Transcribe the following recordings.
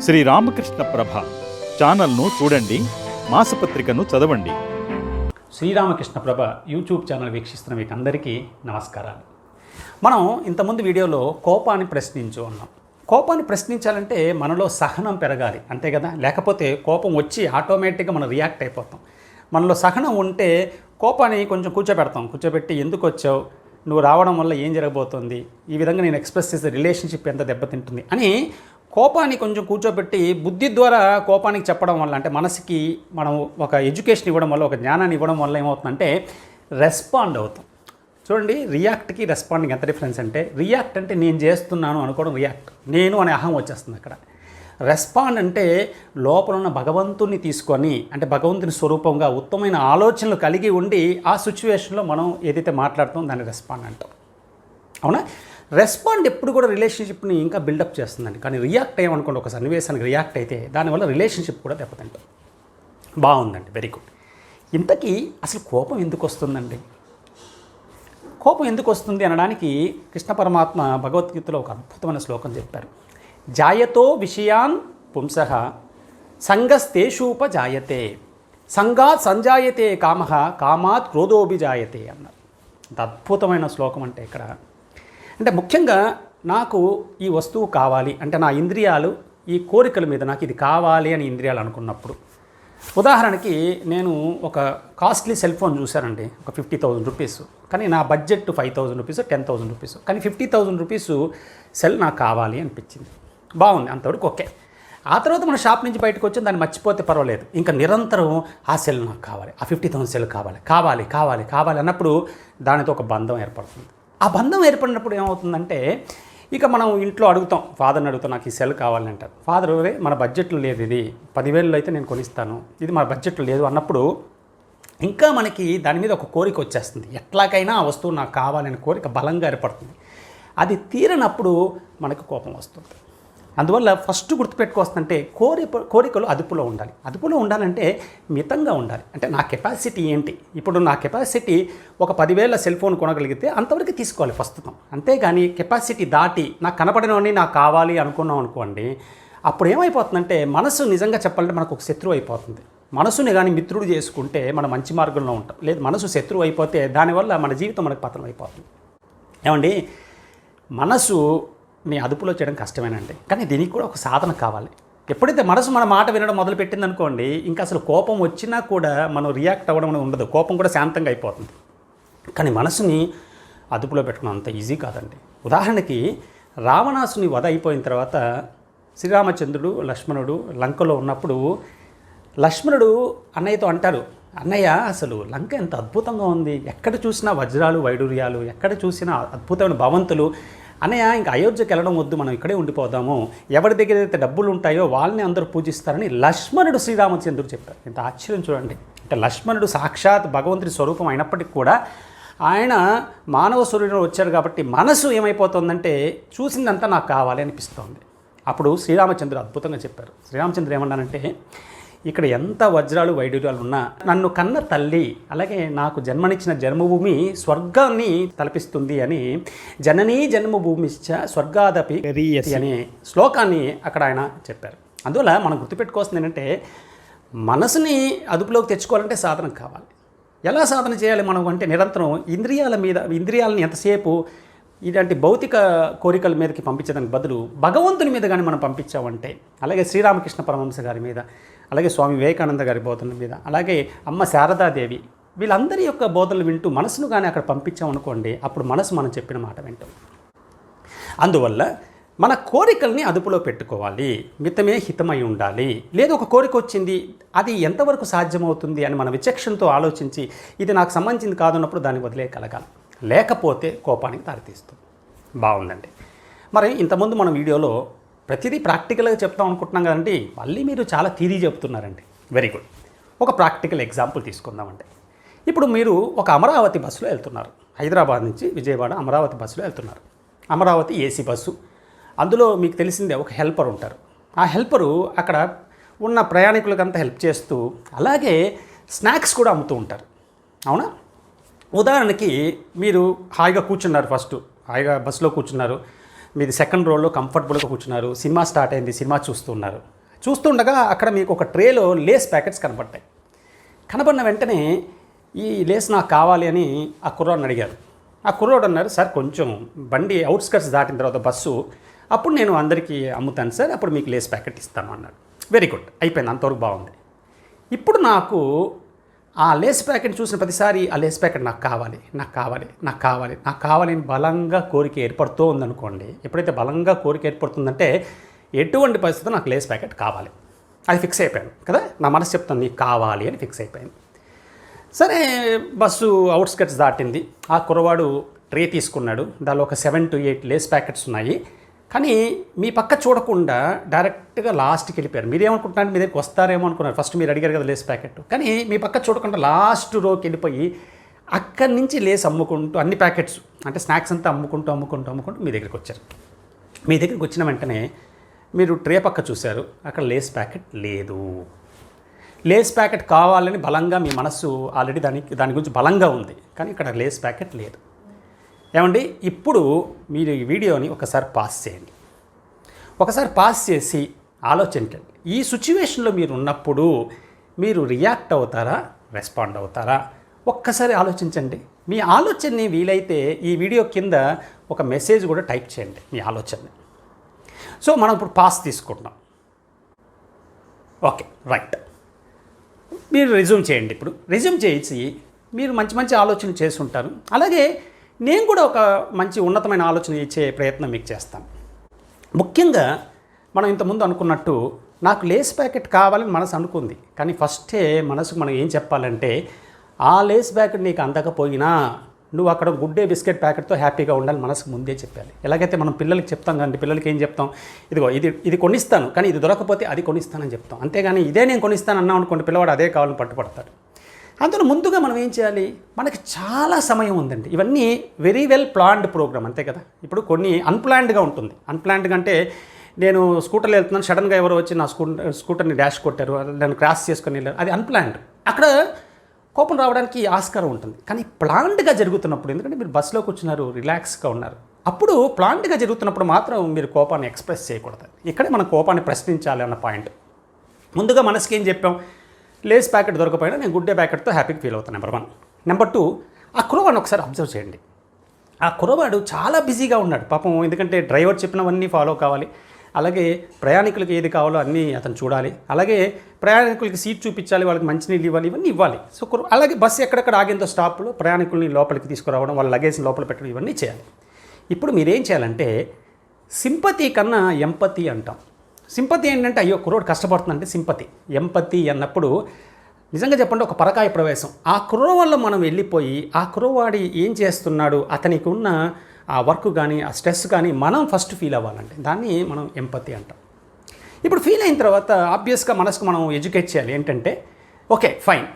శ్రీ రామకృష్ణ ప్రభ ఛానల్ను చూడండి మాసపత్రికను చదవండి. శ్రీరామకృష్ణ ప్రభ యూట్యూబ్ ఛానల్ వీక్షిస్తున్న మీకు అందరికీ నమస్కారాలు. మనం ఇంతకుముందు వీడియోలో కోపాన్ని ప్రశ్నించు అన్నాం. కోపాన్ని ప్రశ్నించాలంటే మనలో సహనం పెరగాలి అంతే కదా? లేకపోతే కోపం వచ్చి ఆటోమేటిక్గా మనం రియాక్ట్ అయిపోతాం. మనలో సహనం ఉంటే కోపాన్ని కొంచెం కూర్చోబెడతాం. కూర్చోబెట్టి ఎందుకు వచ్చావు? నువ్వు రావడం వల్ల ఏం జరగబోతుంది? ఈ విధంగా నేను ఎక్స్ప్రెస్ చేసే రిలేషన్షిప్ ఎంత దెబ్బతింటుంది? అని కోపాన్ని కొంచెం కూర్చోబెట్టి బుద్ధి ద్వారా కోపానికి చెప్పడం వల్ల అంటే మనసుకి మనం ఒక ఎడ్యుకేషన్ ఇవ్వడం వల్ల ఒక జ్ఞానాన్ని ఇవ్వడం వల్ల ఏమవుతుందంటే రెస్పాండ్ అవుతాం. చూడండి రియాక్ట్కి రెస్పాండింగ్ ఎంత డిఫరెన్స్ అంటే రియాక్ట్ అంటే నేను చేస్తున్నాను అనుకోవడం రియాక్ట్ నేను అనే అహం వచ్చేస్తుంది అక్కడ. రెస్పాండ్ అంటే లోపల ఉన్న భగవంతుని తీసుకొని అంటే భగవంతుని స్వరూపంగా ఉత్తమైన ఆలోచనలు కలిగి ఉండి ఆ సిచ్యువేషన్లో మనం ఏదైతే మాట్లాడుతామో దాన్ని రెస్పాండ్ అంటాం. అవునా? రెస్పాండ్ ఎప్పుడు కూడా రిలేషన్షిప్ని ఇంకా బిల్డప్ చేస్తుందండి. కానీ రియాక్ట్ అయ్యామనుకోండి ఒక సన్నివేశానికి రియాక్ట్ అయితే దానివల్ల రిలేషన్షిప్ కూడా దెబ్బతింటాం బాగుందండి వెరీ గుడ్ ఇంతకీ అసలు కోపం ఎందుకు వస్తుందండి? కోపం ఎందుకు వస్తుంది అనడానికి కృష్ణ పరమాత్మ భగవద్గీతలో ఒక అద్భుతమైన శ్లోకం చెప్పారు. జాయతో విషయాన్ పుంస సంగస్తేషూపజాయతే సంగాత్ సంజాయతే కామ కామాత్ క్రోధోభిజాయతే అన్నారు. అంత అద్భుతమైన శ్లోకం అంటే ఇక్కడ అంటే ముఖ్యంగా నాకు ఈ వస్తువు కావాలి అంటే నా ఇంద్రియాలు ఈ కోరికల మీద నాకు ఇది కావాలి అని ఇంద్రియాలు అనుకున్నప్పుడు. ఉదాహరణకి నేను ఒక కాస్ట్లీ సెల్ ఫోన్ చూశానండి ఒక ఫిఫ్టీ థౌజండ్ రూపీస్. కానీ నా budget five thousand rupees ten thousand rupees. కానీ ఫిఫ్టీ థౌజండ్ రూపీస్ సెల్ నాకు కావాలి అనిపించింది. బాగుంది అంతవరకు ఓకే. ఆ తర్వాత మన షాప్ నుంచి బయటకు వచ్చి దాన్ని మర్చిపోతే పర్వాలేదు. ఇంకా నిరంతరం ఆ సెల్ నాకు కావాలి ఆ ఫిఫ్టీ థౌసండ్ సెల్ కావాలి కావాలి కావాలి కావాలి అన్నప్పుడు దానితో ఒక బంధం ఏర్పడుతుంది. ఆ బంధం ఏర్పడినప్పుడు ఏమవుతుందంటే ఇక మనం ఇంట్లో అడుగుతాం ఫాదర్ని అడుగుతాం నాకు ఈ సెల్ కావాలని అంటారు. ఫాదర్ మన బడ్జెట్లో లేదు ఇది. పదివేలలో అయితే నేను కొనిస్తాను. ఇది మన బడ్జెట్లో లేదు అన్నప్పుడు ఇంకా మనకి దాని మీద ఒక కోరిక వచ్చేస్తుంది. ఎట్లాగైనా ఆ వస్తువు నాకు కావాలనే కోరిక బలంగా ఏర్పడుతుంది. అది తీరనప్పుడు మనకు కోపం వస్తుంది. అందువల్ల ఫస్ట్ గుర్తుపెట్టుకోవస్తుందంటే కోరి కోరికలు అదుపులో ఉండాలి. అదుపులో ఉండాలంటే మితంగా ఉండాలి. అంటే నా కెపాసిటీ ఏంటి? ఇప్పుడు నా కెపాసిటీ ఒక పదివేల సెల్ ఫోన్ కొనగలిగితే అంతవరకు తీసుకోవాలి ప్రస్తుతం. అంతేగాని కెపాసిటీ దాటి నాకు కనపడినవని నాకు కావాలి అనుకున్నాం అనుకోండి అప్పుడు ఏమైపోతుందంటే మనసు నిజంగా చెప్పాలంటే మనకు ఒక శత్రువు అయిపోతుంది. మనసుని కానీ మిత్రుడు చేసుకుంటే మన మంచి మార్గంలో ఉంటాం. లేదు మనసు శత్రువు అయిపోతే దానివల్ల మన జీవితం మనకు పతనం అయిపోతుంది. ఏమండి? మనసు నీ అదుపులో చేయడం కష్టమేనండి. కానీ దీనికి కూడా ఒక సాధన కావాలి. ఎప్పుడైతే మనసు మన మాట వినడం మొదలుపెట్టింది అనుకోండి ఇంకా అసలు కోపం వచ్చినా కూడా మనం రియాక్ట్ అవ్వడం అనేది ఉండదు. కోపం కూడా శాంతంగా అయిపోతుంది. కానీ మనసుని అదుపులో పెట్టుకోవడం అంత ఈజీ కాదండి. ఉదాహరణకి రావణాసుని వధ అయిపోయిన తర్వాత శ్రీరామచంద్రుడు లక్ష్మణుడు లంకలో ఉన్నప్పుడు లక్ష్మణుడు అన్నయ్యతో అంటారు అన్నయ్య అసలు లంక ఎంత అద్భుతంగా ఉంది. ఎక్కడ చూసినా వజ్రాలు వైడూర్యాలు ఎక్కడ చూసినా అద్భుతమైన భవంతులు అన్నయ్య ఇంకా అయోధ్యకి వెళ్ళడం వద్దు మనం ఇక్కడే ఉండిపోదాము. ఎవరి దగ్గర అయితే డబ్బులు ఉంటాయో వాళ్ళని అందరూ పూజిస్తారని లక్ష్మణుడు శ్రీరామచంద్రుడు చెప్పారు. ఇంత ఆశ్చర్యం చూడండి. అంటే లక్ష్మణుడు సాక్షాత్ భగవంతుడి స్వరూపం అయినప్పటికీ కూడా ఆయన మానవ శరీరంలో వచ్చారు కాబట్టి మనసు ఏమైపోతుందంటే చూసిందంతా నాకు కావాలి అనిపిస్తోంది. అప్పుడు శ్రీరామచంద్రుడు అద్భుతంగా చెప్పారు. శ్రీరామచంద్రుడు ఏమన్నానంటే ఇక్కడ ఎంత వజ్రాలు వైడూర్యాలు ఉన్నా నన్ను కన్న తల్లి అలాగే నాకు జన్మనిచ్చిన జన్మభూమి స్వర్గాన్ని తలపిస్తుంది అని జననీ జన్మభూమిశ్చ స్వర్గాదపి అనే శ్లోకాన్ని అక్కడ ఆయన చెప్పారు. అందువల్ల మనం గుర్తుపెట్టుకోవాల్సింది ఏంటంటే మనసుని అదుపులోకి తెచ్చుకోవాలంటే సాధన కావాలి. ఎలా సాధన చేయాలి మనం అంటే నిరంతరం ఇంద్రియాల మీద ఇంద్రియాలని ఎంతసేపు ఇలాంటి భౌతిక కోరికల మీదకి పంపించడానికి బదులు భగవంతుని మీద కానీ మనం పంపించామంటే అలాగే శ్రీరామకృష్ణ పరమహంస గారి మీద అలాగే స్వామి వివేకానంద గారి బోధనల మీద అలాగే అమ్మ శారదాదేవి వీళ్ళందరి యొక్క బోధనలు వింటూ మనసును కానీ అక్కడ పంపించామనుకోండి అప్పుడు మనసు మనం చెప్పిన మాట వింటాం. అందువల్ల మన కోరికల్ని అదుపులో పెట్టుకోవాలి మితమే హితమై ఉండాలి. లేదు ఒక కోరిక వచ్చింది అది ఎంతవరకు సాధ్యమవుతుంది అని మన విచక్షణతో ఆలోచించి ఇది నాకు సంబంధించింది కాదన్నప్పుడు దాన్ని వదిలేయగలగాలి లేకపోతే కోపానికి దారితీస్తుంది. బాగుందండి. మరి ఇంతకుముందు మనం వీడియోలో ప్రతిదీ ప్రాక్టికల్గా చెప్తాం అనుకుంటున్నాం కదండి మళ్ళీ మీరు చాలా థీరీ చెప్తున్నారండి. వెరీ గుడ్ ఒక ప్రాక్టికల్ ఎగ్జాంపుల్ తీసుకుందామండి. ఇప్పుడు మీరు ఒక అమరావతి బస్సులో వెళ్తున్నారు. హైదరాబాద్ నుంచి విజయవాడ అమరావతి బస్సులో వెళ్తున్నారు. Amaravati AC bus. అందులో మీకు తెలిసిందే ఒక హెల్పర్ ఉంటారు. ఆ హెల్పరు అక్కడ ఉన్న ప్రయాణికులకంతా హెల్ప్ చేస్తూ అలాగే స్నాక్స్ కూడా అమ్ముతూ ఉంటారు. అవునా? ఉదాహరణకి మీరు హాయిగా కూర్చున్నారు ఫస్ట్. హాయిగా బస్సులో కూర్చున్నారు. మీది సెకండ్ రోల్లో కంఫర్టబుల్గా కూర్చున్నారు. సినిమా స్టార్ట్ అయింది సినిమా చూస్తున్నారు. చూస్తుండగా అక్కడ మీకు ఒక ట్రేలో లేస్ ప్యాకెట్స్ కనపడ్డాయి. కనబడిన వెంటనే ఈ లేస్ నాకు కావాలి అని ఆ కుర్రాడిని అడిగారు. ఆ కుర్రాడు అన్నారు సార్ కొంచెం బండి అవుట్స్కట్స్ దాటిన తర్వాత బస్సు అప్పుడు నేను అందరికీ అమ్ముతాను సార్ అప్పుడు మీకు లేస్ ప్యాకెట్ ఇస్తాను అన్నాడు. వెరీ గుడ్ అయిపోయింది. అంతవరకు బాగుంది. ఇప్పుడు నాకు ఆ లేస్ ప్యాకెట్ చూసిన ప్రతిసారి ఆ లేస్ ప్యాకెట్ నాకు కావాలి నాకు కావాలి నాకు కావాలి నాకు కావాలి అని బలంగా కోరిక ఏర్పడుతూ ఉందనుకోండి. ఎప్పుడైతే బలంగా కోరిక ఏర్పడుతుందంటే ఎటువంటి పరిస్థితుల్లో నాకు లేస్ ప్యాకెట్ కావాలి. అది ఫిక్స్ అయిపోయాను కదా? నా మనసు చెప్తాను నీకు కావాలి అని ఫిక్స్ అయిపోయింది సరే బస్సు అవుట్స్కట్స్ దాటింది. ఆ కుర్రవాడు ట్రే తీసుకున్నాడు. దానిలో ఒక seven to eight Lay's packets ఉన్నాయి. కానీ మీ పక్క చూడకుండా డైరెక్ట్గా లాస్ట్కి వెళ్ళిపోయారు. మీరేమనుకుంటున్నారు? మీ దగ్గరికి వస్తారేమో అనుకున్నారు. ఫస్ట్ మీరు అడిగారు కదా లేస్ ప్యాకెట్ కానీ మీ పక్క చూడకుండా లాస్ట్ రోకి వెళ్ళిపోయి అక్కడి నుంచి లేస్ అమ్ముకుంటూ అన్ని ప్యాకెట్స్ అంటే స్నాక్స్ అంతా అమ్ముకుంటూ అమ్ముకుంటూ అమ్ముకుంటూ మీ దగ్గరికి వచ్చారు. మీ దగ్గరికి వచ్చిన వెంటనే మీరు ట్రే పక్క చూశారు. అక్కడ లేస్ ప్యాకెట్ లేదు. లేస్ ప్యాకెట్ కావాలని బలంగా మీ మనస్సు ఆల్రెడీ దానికి దాని గురించి బలంగా ఉంది. కానీ ఇక్కడ లేస్ ప్యాకెట్ లేదు. ఏమండి? ఇప్పుడు మీరు ఈ వీడియోని ఒకసారి పాస్ చేయండి. ఒకసారి పాస్ చేసి ఆలోచించండి. ఈ సిచ్యువేషన్లో మీరు ఉన్నప్పుడు మీరు రియాక్ట్ అవుతారా? రెస్పాండ్ అవుతారా? ఒక్కసారి ఆలోచించండి. మీ ఆలోచనని వీలైతే ఈ వీడియో కింద ఒక మెసేజ్ కూడా టైప్ చేయండి మీ ఆలోచనని. సో మనం ఇప్పుడు పాస్ తీసుకుంటున్నాం. Okay right. మీరు రిజ్యూమ్ చేయండి ఇప్పుడు. రిజ్యూమ్ చేసి మీరు మంచి మంచి ఆలోచన చేసి అలాగే నేను కూడా ఒక మంచి ఉన్నతమైన ఆలోచన ఇచ్చే ప్రయత్నం మీకు చేస్తాను. ముఖ్యంగా మనం ఇంతకుముందు అనుకున్నట్టు నాకు లేస్ ప్యాకెట్ కావాలని మనసు అనుకుంది. కానీ ఫస్టే మనసుకు మనం ఏం చెప్పాలంటే ఆ లేస్ ప్యాకెట్ నీకు అందకపోయినా నువ్వు అక్కడ గుడ్డే బిస్కెట్ ప్యాకెట్తో హ్యాపీగా ఉండాలి మనసుకు ముందే చెప్పాలి. ఎలాగైతే మనం పిల్లలకి చెప్తాం కానీ పిల్లలకి ఏం చెప్తాం? ఇదిగో ఇది ఇది కొనిస్తాను కానీ ఇది దొరకకపోతే అది కొనిస్తానని చెప్తాం. అంతేగాని ఇదే నేను కొనిస్తాను అన్నాం అనుకోండి పిల్లవాడు అదే కావాలని పట్టుపడతాడు అందులో ముందుగా మనం ఏం చేయాలి? మనకి చాలా సమయం ఉందండి. ఇవన్నీ వెరీ వెల్ ప్లాన్డ్ ప్రోగ్రామ్ అంతే కదా? ఇప్పుడు కొన్ని అన్ప్లాన్డ్గా ఉంటుంది. అన్ప్లాన్డ్గా అంటే నేను స్కూటర్లో వెళ్తున్నాను సడన్గా ఎవరో వచ్చి నా స్కూటర్ స్కూటర్ని డాష్ కొట్టారు నన్ను క్రాస్ చేసుకొని వెళ్ళారు. అది అన్ప్లాన్డ్ అక్కడ కోపం రావడానికి ఆస్కారం ఉంటుంది. కానీ ప్లాన్డ్గా జరుగుతున్నప్పుడు ఎందుకంటే మీరు బస్సులో కూర్చున్నారు రిలాక్స్గా ఉన్నారు. అప్పుడు ప్లాంట్గా జరుగుతున్నప్పుడు మాత్రం మీరు కోపాన్ని ఎక్స్ప్రెస్ చేయకూడదు. ఇక్కడే మన కోపాన్ని ప్రశ్నించాలి అన్న పాయింట్ ముందుగా మనసుకి ఏం చెప్పాం? లేస్ ప్యాకెట్ దొరకపోయినా నేను గుడ్డే ప్యాకెట్తో హ్యాపీగా ఫీల్ అవుతాను నెంబర్ వన్ నెంబర్ టూ ఆ కురవాడిని ఒకసారి అబ్జర్వ్ చేయండి. ఆ కురవాడు చాలా బిజీగా ఉన్నాడు. పాపం ఎందుకంటే డ్రైవర్ చెప్పినవన్నీ ఫాలో కావాలి. అలాగే ప్రయాణికులకి ఏది కావాలో అన్నీ అతను చూడాలి. అలాగే ప్రయాణికులకి సీట్ చూపించాలి వాళ్ళకి మంచినీళ్ళు ఇవ్వాలి ఇవన్నీ ఇవ్వాలి. సో అలాగే బస్సు ఎక్కడెక్కడ ఆగేంతో స్టాప్లో ప్రయాణికుల్ని లోపలికి తీసుకురావడం వాళ్ళ లగేజ్ని లోపల పెట్టడం ఇవన్నీ చేయాలి. ఇప్పుడు మీరేం చేయాలంటే సింపతి కన్నా ఎంపతి అంటాం. సింపతి ఏంటంటే అయ్యో కుర్రోడు కష్టపడుతుందంటే సింపతి. ఎంపతి అన్నప్పుడు నిజంగా చెప్పండి ఒక పరకాయ ప్రవేశం. ఆ కుర్ర వల్ల మనం వెళ్ళిపోయి ఆ కుర్రవాడి ఏం చేస్తున్నాడు అతనికి ఉన్న ఆ వర్క్ కానీ ఆ స్ట్రెస్ కానీ మనం ఫస్ట్ ఫీల్ అవ్వాలంటే దాన్ని మనం ఎంపతి అంటాం. ఇప్పుడు ఫీల్ అయిన తర్వాత ఆబ్వియస్గా మనసుకు మనం ఎడ్యుకేట్ చేయాలి. ఏంటంటే ఓకే ఫైన్.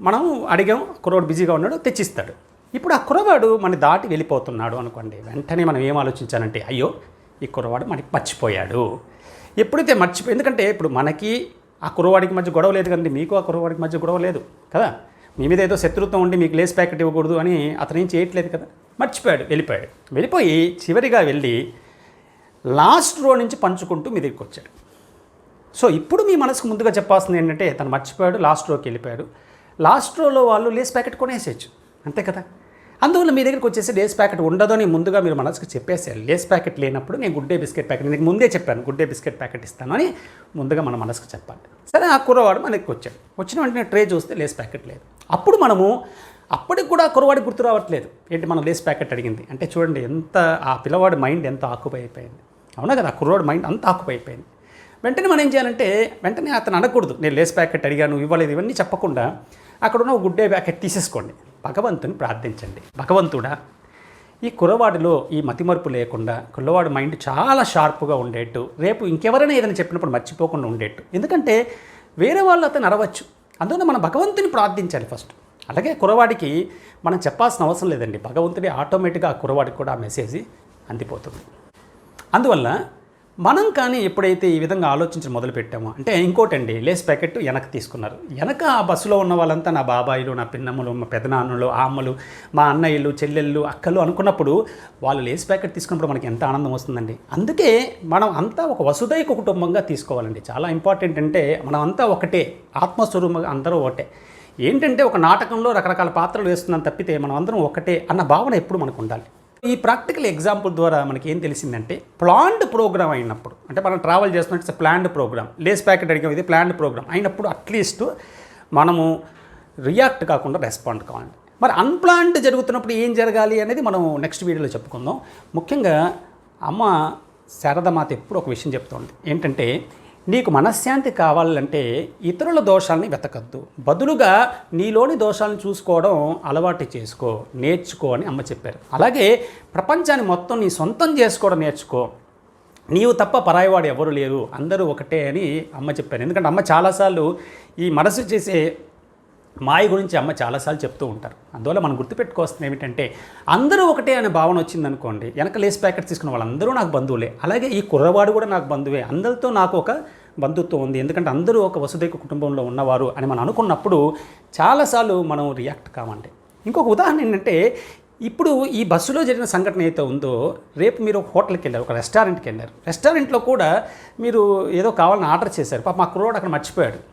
మనం అడిగాం కుర్రోడు బిజీగా ఉన్నాడు తెచ్చిస్తాడు. ఇప్పుడు ఆ కుర్రవాడు మన దాటి వెళ్ళిపోతున్నాడు అనుకోండి వెంటనే మనం ఏం ఆలోచించాలంటే అయ్యో ఈ కుర్రవాడు మనకి మర్చిపోయాడు. ఎప్పుడైతే మర్చిపోయి ఎందుకంటే ఇప్పుడు మనకి ఆ కుర్రవాడికి మధ్య గొడవ లేదు కదండి. మీకు ఆ కుర్రవాడికి మధ్య గొడవ లేదు కదా? మీ మీద ఏదో శత్రుత్వం ఉండి మీకు లేస్ ప్యాకెట్ ఇవ్వకూడదు అని అతను ఏం చేయట్లేదు కదా? మర్చిపోయాడు వెళ్ళిపోయాడు. వెళ్ళిపోయి చివరిగా వెళ్ళి లాస్ట్ రో నుంచి పంచుకుంటూ మీ దగ్గరికి వచ్చాడు. సో ఇప్పుడు మీ మనసుకు ముందుగా చెప్పాల్సింది ఏంటంటే తను మర్చిపోయాడు లాస్ట్ రోకి వెళ్ళిపోయాడు. లాస్ట్ రోలో వాళ్ళు లేస్ ప్యాకెట్ కొనేసేయచ్చు. అంతే కదా? అందువల్ల మీ దగ్గరికి వచ్చేసి లేస్ ప్యాకెట్ ఉండదు అని ముందుగా మీరు మనసుకు చెప్పేసేయాలి లేస్ ప్యాకెట్ లేనప్పుడు నేను గుడ్డే బిస్కెట్ ప్యాకెట్ నేను ముందే చెప్పాను గుడ్డే బిస్కెట్ ప్యాకెట్ ఇస్తాను అని ముందుగా మన మనసుకు చెప్పాలి. సరే ఆ కుర్రవాడు మనకి వచ్చాడు. వచ్చిన వెంటనే ట్రే చూస్తే లేస్ ప్యాకెట్ లేదు. అప్పుడు మనము అప్పటికి కూడా ఆ గుర్తు రావట్లేదు. ఏంటి మనం లేస్ ప్యాకెట్ అడిగింది? అంటే చూడండి ఎంత ఆ పిల్లవాడి మైండ్ ఎంత ఆక్యుపై అయిపోయింది. అవునా కదా? ఆ కుర్రవాడి మైండ్ అంత ఆక్యుపై అయిపోయింది. వెంటనే మనం ఏం చేయాలంటే వెంటనే అతను అనకూడదు. నేను లేస్ ప్యాకెట్ అడిగాను ఇవ్వలేదు ఇవన్నీ చెప్పకుండా అక్కడ ఉన్న గుడ్డే ప్యాకెట్ తీసేసుకోండి. భగవంతుని ప్రార్థించండి. భగవంతుడా ఈ కురవాడిలో ఈ మతిమరుపు లేకుండా కుర్రవాడి మైండ్ చాలా షార్ప్గా ఉండేట్టు రేపు ఇంకెవరైనా ఏదైనా చెప్పినప్పుడు మర్చిపోకుండా ఉండేట్టు. ఎందుకంటే వేరే వాళ్ళు అతను అరవచ్చు. అందువల్ల మనం భగవంతుని ప్రార్థించాలి ఫస్ట్. అలాగే కురవాడికి మనం చెప్పాల్సిన అవసరం లేదండి. భగవంతుడి ఆటోమేటిక్గా ఆ కురవాడికి కూడా ఆ మెసేజ్ అందిపోతుంది. అందువల్ల మనం కానీ ఎప్పుడైతే ఈ విధంగా ఆలోచించడం మొదలుపెట్టామో అంటే ఇంకోటండి లేస్ ప్యాకెట్ వెనక్కి తీసుకున్నారు. వెనక ఆ బస్సులో ఉన్న వాళ్ళంతా నా బాబాయిలు నా పిన్నమ్మలు మా పెదనాన్నలు ఆ అమ్మలు మా అన్నయ్యలు చెల్లెళ్ళు అక్కలు అనుకున్నప్పుడు వాళ్ళు లేస్ ప్యాకెట్ తీసుకున్నప్పుడు మనకి ఎంత ఆనందం వస్తుందండి. అందుకే మనం అంతా ఒక వసుదైక కుటుంబంగా తీసుకోవాలండి. చాలా ఇంపార్టెంట్ అంటే మనం అంతా ఒకటే ఆత్మస్వరూపంగా అందరూ ఒకటే. ఏంటంటే ఒక నాటకంలో రకరకాల పాత్రలు వేస్తున్నాం తప్పితే మనం అందరం ఒకటే అన్న భావన ఎప్పుడు మనకు ఉండాలి. ఈ ప్రాక్టికల్ ఎగ్జాంపుల్ ద్వారా మనకి ఏం తెలిసిందంటే ప్లాన్డ్ ప్రోగ్రామ్ అయినప్పుడు అంటే మనం ట్రావెల్ చేస్తున్నట్టు ప్లాన్డ్ ప్రోగ్రామ్ లేస్ ప్యాకెట్ అడిగాం ఇది ప్లాన్డ్ ప్రోగ్రామ్ అయినప్పుడు అట్లీస్ట్ మనము రియాక్ట్ కాకుండా రెస్పాండ్ కావాలి. మరి అన్ప్లాన్డ్ జరుగుతున్నప్పుడు ఏం జరగాలి అనేది మనం నెక్స్ట్ వీడియోలో చెప్పుకుందాం. ముఖ్యంగా అమ్మ శారదమాత ఎప్పుడు ఒక విషయం చెప్తోంది. ఏంటంటే నీకు మనశ్శాంతి కావాలంటే ఇతరుల దోషాలని వెతకద్దు. బదులుగా నీలోని దోషాలను చూసుకోవడం అలవాటు చేసుకో నేర్చుకో అని అమ్మ చెప్పారు. అలాగే ప్రపంచాన్ని మొత్తం నీ సొంతం చేసుకోవడం నేర్చుకో. నీవు తప్ప పరాయివాడు ఎవరు లేరు అందరూ ఒకటే అని అమ్మ చెప్పారు. ఎందుకంటే అమ్మ చాలాసార్లు ఈ మనసు చేసే మాయ గురించి అమ్మ చాలాసార్లు చెప్తూ ఉంటారు. అందువల్ల మనం గుర్తుపెట్టుకోవాల్సింది ఏమిటంటే అందరూ ఒకటే అనే భావన వచ్చిందనుకోండి వెనక లేస్ ప్యాకెట్ తీసుకున్న వాళ్ళందరూ నాకు బంధువులే. అలాగే ఈ కుర్రవాడు కూడా నాకు బంధువే. అందరితో నాకు ఒక బంధుత్వం ఉంది. ఎందుకంటే అందరూ ఒక వసుదైక కుటుంబంలో ఉన్నవారు అని మనం అనుకున్నప్పుడు చాలాసార్లు మనం రియాక్ట్ కామండి. ఇంకొక ఉదాహరణ ఏంటంటే ఇప్పుడు ఈ బస్సులో జరిగిన సంఘటన అయితే ఉందో రేపు మీరు ఒక హోటల్కి వెళ్ళారు ఒక రెస్టారెంట్కి వెళ్ళారు. రెస్టారెంట్లో కూడా మీరు ఏదో కావాలని ఆర్డర్ చేశారు. పాప మా కుర్రోడు అక్కడ మర్చిపోయాడు.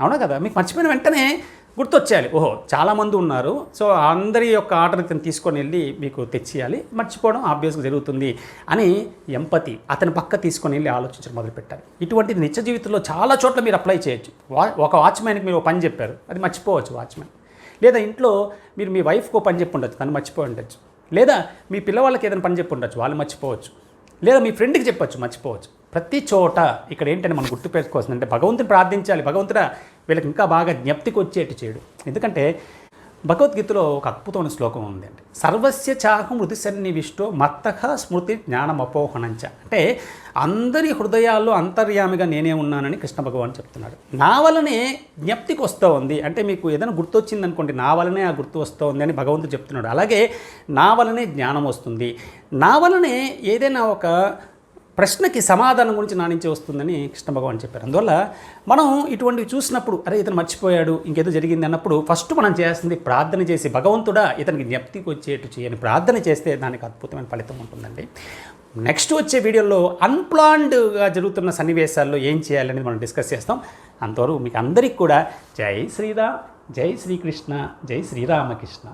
అవునా కదా? మీకు మర్చిపోయిన వెంటనే గుర్తొచ్చేయాలి. ఓహో చాలామంది ఉన్నారు. సో అందరి యొక్క ఆర్డర్ తను తీసుకొని వెళ్ళి మీకు తెచ్చేయాలి. మర్చిపోవడం ఆబ్వియస్గా జరుగుతుంది అని ఎంపతి అతని పక్క తీసుకొని వెళ్ళి ఆలోచించడం మొదలుపెట్టాలి ఇటువంటిది నిత్య జీవితంలో చాలా చోట్ల మీరు అప్లై చేయొచ్చు. ఒక వాచ్మ్యాన్కి మీరు ఒక పని చెప్పారు. అది మర్చిపోవచ్చు వాచ్మ్యాన్. లేదా ఇంట్లో మీరు మీ వైఫ్కి పని చెప్పి ఉండొచ్చు. తను మర్చిపోయి ఉండొచ్చు. లేదా మీ పిల్లవాళ్ళకి ఏదైనా పని చెప్పి ఉండొచ్చు. వాళ్ళు మర్చిపోవచ్చు. లేదా మీ ఫ్రెండ్కి చెప్పొచ్చు. మర్చిపోవచ్చు. ప్రతి చోట ఇక్కడ ఏంటంటే మనం గుర్తుపెట్టుకోవాల్సింది అంటే భగవంతుని ప్రార్థించాలి. భగవంతుడు వీళ్ళకి ఇంకా బాగా జ్ఞప్తికి వచ్చేట్టు చేయడు ఎందుకంటే భగవద్గీతలో ఒక అద్భుతమైన శ్లోకం ఉందండి. సర్వస్య చాహం మృతి సన్నివిష్టో మత్తహ స్మృతి జ్ఞానమపోహనంచ. అంటే అందరి హృదయాల్లో అంతర్యామిగా నేనే ఉన్నానని కృష్ణ భగవాన్ చెప్తున్నాడు. నా వలనే జ్ఞప్తికి వస్తూ ఉంది అంటే మీకు ఏదైనా గుర్తొచ్చింది అనుకోండి నా వలనే ఆ గుర్తు వస్తూ ఉంది అని భగవంతుడు చెప్తున్నాడు. అలాగే నా వలనే జ్ఞానం వస్తుంది. నా వలనే ఏదైనా ఒక ప్రశ్నకి సమాధానం గురించి నా నుంచి వస్తుందని కృష్ణ భగవాన్ చెప్పారు. అందువల్ల మనం ఇటువంటివి చూసినప్పుడు అరే ఇతను మర్చిపోయాడు ఇంకేదో జరిగింది అన్నప్పుడు ఫస్ట్ మనం చేయాల్సింది ప్రార్థన చేసి భగవంతుడా ఇతనికి జ్ఞప్తికి వచ్చేట్టు చేయని ప్రార్థన చేస్తే దానికి అద్భుతమైన ఫలితం ఉంటుందండి. నెక్స్ట్ వచ్చే వీడియోలో అన్ప్లాన్డ్గా జరుగుతున్న సన్నివేశాల్లో ఏం చేయాలనేది మనం డిస్కస్ చేస్తాం. అంతవరకు మీకు అందరికీ కూడా జై శ్రీరామ్ జై శ్రీకృష్ణ జై శ్రీరామకృష్ణ.